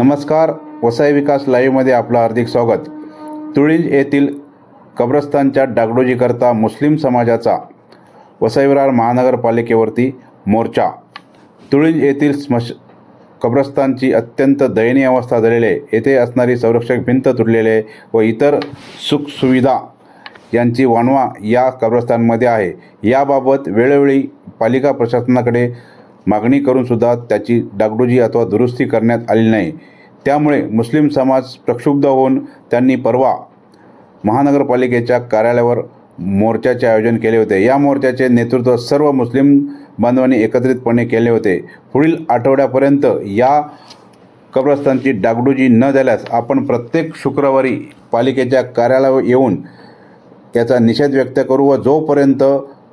नमस्कार. वसाई विकास लाईव्हमध्ये आपलं हार्दिक स्वागत. तुळींज येथील कब्रस्तानच्या डागडोजीकरता मुस्लिम समाजाचा वसई विरार महानगरपालिकेवरती मोर्चा. तुळींज येथील स्मश कब्रस्तानची अत्यंत दयनीय अवस्था झालेली आहे. येथे असणारी संरक्षक भिंत तुटलेले व इतर सुखसुविधा यांची वानवा या कब्रस्तानमध्ये आहे. याबाबत वेळोवेळी पालिका प्रशासनाकडे मागणी करूनसुद्धा त्याची डागडुजी अथवा दुरुस्ती करण्यात आली नाही. त्यामुळे मुस्लिम समाज प्रक्षुब्ध होऊन त्यांनी परवा महानगरपालिकेच्या कार्यालयावर मोर्चाचे आयोजन केले होते. या मोर्चाचे नेतृत्व सर्व मुस्लिम बांधवांनी एकत्रितपणे केले होते. पुढील आठवड्यापर्यंत या कब्रस्तानची डागडुजी न झाल्यास आपण प्रत्येक शुक्रवारी पालिकेच्या कार्यालयावर येऊन याचा निषेध व्यक्त करू व जोपर्यंत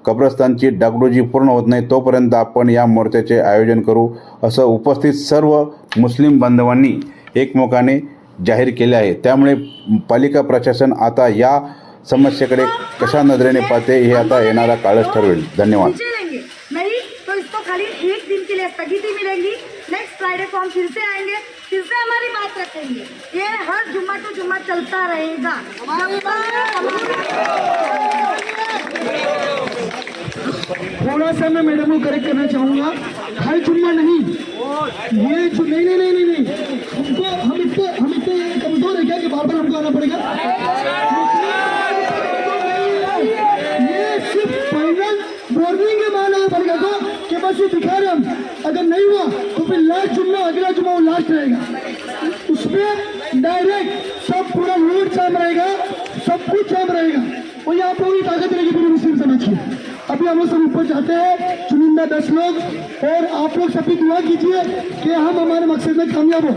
कब्रस्तानची डागडुजी पूर्ण होत नाही तोपर्यंत आपण या मोर्चाचे आयोजन करू असं उपस्थित सर्व मुस्लिम बांधवांनी एकमेकाने जाहीर केले आहे. त्यामुळे पालिका प्रशासन आता या समस्येकडे कशा नजरेने पाहते हे आता येणारा काळच ठरवेल. धन्यवाद. नेक्स्ट फ्राइडे को हम फिर से आएंगे फिर से हमारी बात रखेंगे. ये हर जुम्मा टू जुम्मा चलता रहेगा. थोड़ा सा मैं मैडम को करेक्ट करना चाहूँगा। हर जुम्मा नहीं। ये जो, नहीं नहीं नहीं नहीं हमको, हम इतने हम इतने कमज़ोर है क्या कि बार बार हमको आना पड़ेगा? ये सिर्फ़ फाइनल वार्निंग है माना पड़ेगा। को कि बस ये दिखा रहे हम। अगर नहीं हुआ तो फिर लास्ट जुम्मा, अगला जुम्मा वो लास्ट रहेगा। उसमें डायरेक्ट सब पूरा रोड जाम रहेगा। सब कुछ जाम रहेगा। और ये आप लोगों की ताकत रहेगी पूरी मुस्लिम समाज की अभी हम लोग सब ऊपर जाते हैं चुनिंदा दस लोग और आप लोग सभी दुआ कीजिए कि हम हमारे मकसद में कामयाब हो।